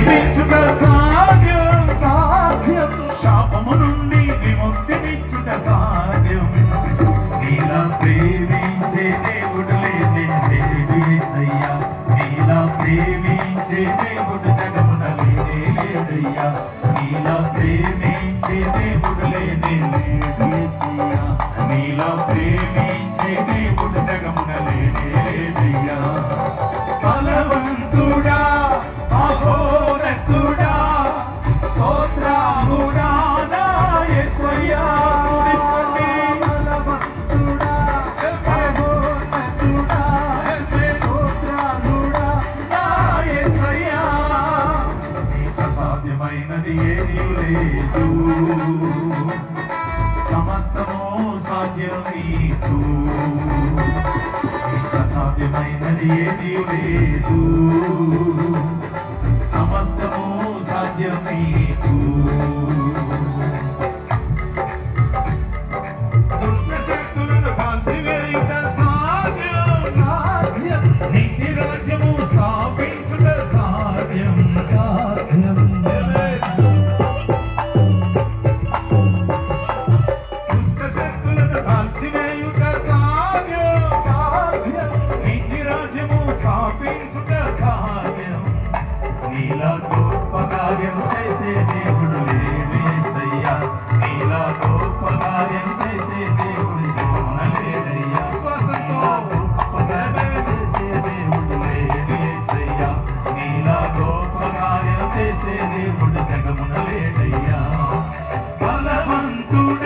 జీవించుట సాధ్యం. సాధ్యం. శాపము నుండి విముక్తినిచ్చుట సాధ్యం. నీలా ప్రేమించే దేవుడు లేదే. లేడు నీలా ప్రేమించే దేవుడు జగమున లేనే లేడయ్యా. నీలా ప్రేమించే దేవుడు లేనే లేడు అసాధ్యమైనది ఏమీ లేదు సమస్తమో సాధ్యం నీకు. నీకు అసాధ్యమైనది ఏదీ లేదు. సమస్తమో సాధ్యం నీకు. దుష్ట శక్తులను కాల్చివేయుట సాధ్యం. సాధ్యం. నీతి రాజ్యము చాపించుట సహాయం చేసే దేవుడు లేడేసయ్యా నీలా గొప్ప కార్యం చేసే దేవుడు లేడయ్యా. శ్వాసంతో చేసే దేవుడు లేడేసయ్యా నీలా గొప్ప చేసే దేవుడు జగమున లేడయ్యా. బలవంతుడు